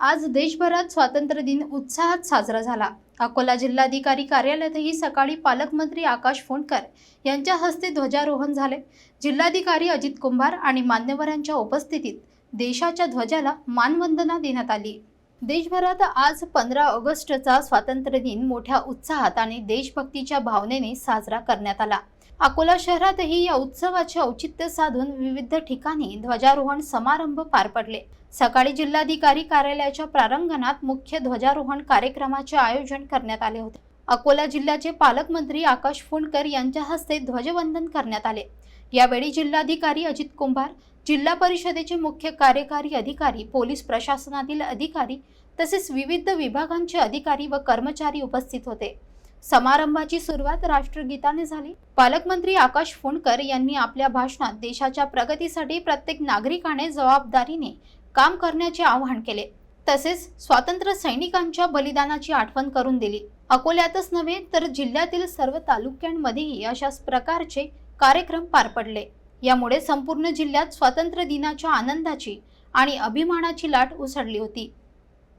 आज देशभरात स्वातंत्र्य दिन उत्साहात साजरा झाला. अकोला जिल्हाधिकारी कार्यालयातही सकाळी पालकमंत्री आकाश फोंडकर यांच्या हस्ते ध्वजारोहण झाले. जिल्हाधिकारी अजित कुंभार आणि मान्यवरांच्या उपस्थितीत देशाच्या ध्वजाला मानवंदना देण्यात आली. देशभरात आज पंधरा ऑगस्टचा स्वातंत्र्य दिन मोठ्या उत्साहात आणि देशभक्तीच्या भावनेने साजरा करण्यात आला. अकोला शहरातही या उत्सवाचे औचित्य साधून विविध ठिकाणी ध्वजारोहण समारंभ पार पडले. सकाळी जिल्हाधिकारी कार्यालयाच्या प्रारंगणात मुख्य ध्वजारोहण कार्यक्रमाचे आयोजन करण्यात आले होते. अकोला जिल्ह्याचे पालकमंत्री आकाश फुंडकर यांच्या हस्ते ध्वजवंदन करण्यात आले. यावेळी जिल्हाधिकारी अजित कुंभार जिल्हा परिषदेचे मुख्य कार्यकारी अधिकारी पोलीस प्रशासनातील अधिकारी तसेच विविध विभागांचे अधिकारी व कर्मचारी उपस्थित होते. समारंभाची सुरुवात राष्ट्रगीताने झाली. पालकमंत्री आकाश फुंडकर यांनी आपल्या भाषणात देशाच्या प्रगतीसाठी प्रत्येक नागरिकाने जबाबदारीने काम करण्याचे आवाहन केले. तसेच स्वातंत्र्य सैनिकांच्या बलिदानाची आठवण करून दिली. अकोल्यातच नव्हे तर जिल्ह्यातील सर्व तालुक्यांमध्येही अशाच प्रकारचे कार्यक्रम पार पडले. यामुळे संपूर्ण जिल्ह्यात स्वातंत्र्य दिनाच्या आनंदाची आणि अभिमानाची लाट उसळली होती.